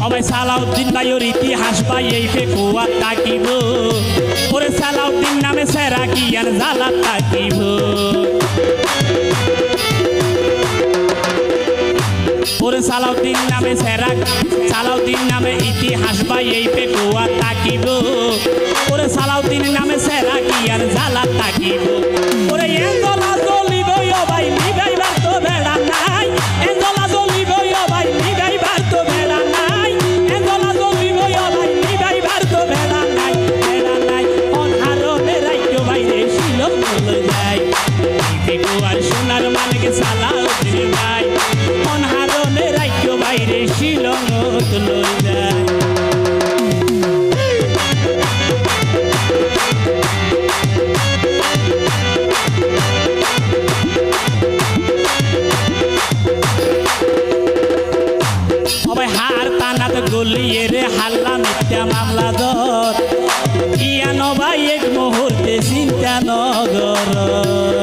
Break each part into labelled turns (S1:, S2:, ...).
S1: সবাই সালাউদ্দিন ভাইয়ের ইতিহাস পাই এই ফেকুয়া তাকিব। ওরে সালাউদ্দিন নামে সেরা কি আর জালা তাকিব। ওরে সালাউদ্দিন নামে সেরা, সালাউদ্দিন নামে ইতিহাস পাই এই ফেকুয়া তাকিব। ওরে সালাউদ্দিন নামে সেরা কি আর জালা সোনার মালিক সালাউদ্দিন ভাই অনহারনে রাইতো বাইরে শিলং লই যায়। সবাই হার টানাত গলিয়ে রে হাল্লা মিথ্যা মামলা দর ইয়া নবাই এক মুহূর্তে চিন্তা নগর।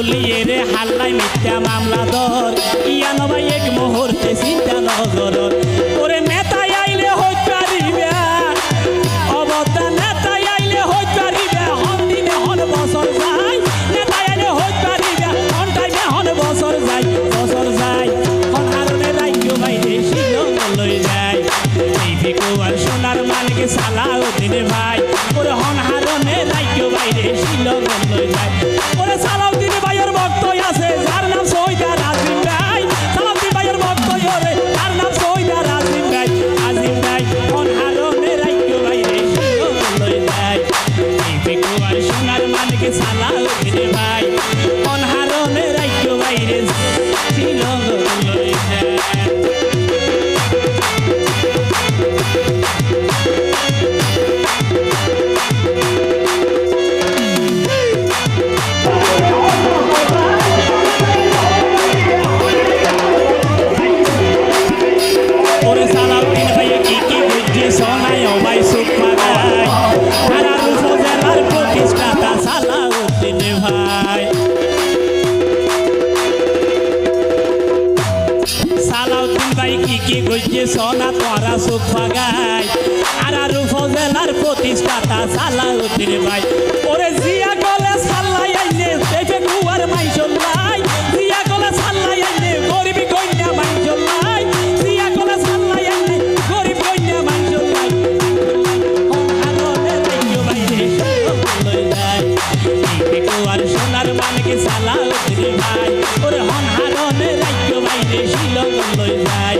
S1: টানাত গলিয়ে রে হাল্লাই মিথ্যা মামলা দর ইয়া নবাই এক মুহূর্তে চিন্তা নগর ওরে নেতা আইলে হই পারিবে। অবতা নেতা আইলে হই পারিবে। হন দিনে হন বছর যায়। নেতা আইলে হই পারিবে। হন টাইমে হন বছর যায় বছর যায়। হন হারনে রাজ্য বাইরে শিলং লই যায়। এই ফিকো আর সোনার মালিক সালাউদ্দিন ভাই। ওরে হন হারনে রাজ্য বাইরে শিলং লই যায়। ওরে সালাউদ্দিন আর সোনার মালিক সালাউদ্দিন ভাই। বুঝছে সোনা তোরা সুখ পাগায় হারার উপজেলার প্রতিষ্ঠাতা সালাউদ্দিন ভাই। ওরে জিয়া গলে সাল্লাই আইনে দেবে কুয়ার মাইসল ভাই জিয়া গলে সাল্লাই আইনে গরিবি কন্যা মাইসল ভাই জিয়া গলে সাল্লাই আইনে গরিব কন্যা মাইসল ভাই আর সোনার মালিক সালাউদ্দিন ভাই। ওরে হন হারনে রাজ্য বাইরে শিলং লই যায়।